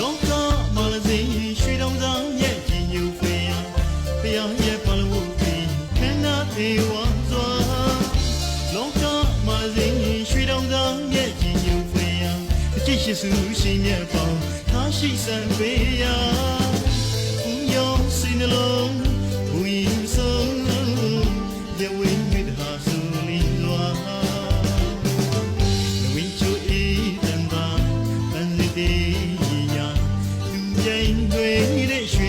လောကမှာလည်းစိရွှေတောင်သားရဲ့ကြီးညိုဖေးရဖျားရဲ့ပလဝုတ်ပြီးခန္ဓာသေးဝါစွာလောကမှာလည်းစိရွှေတောင်သားရဲ့ကြီးညိုဖေးရအကျင့်ရှိစုရှင်မြတ်ပေါင်းထားရှိစံပေး တန်ပါတ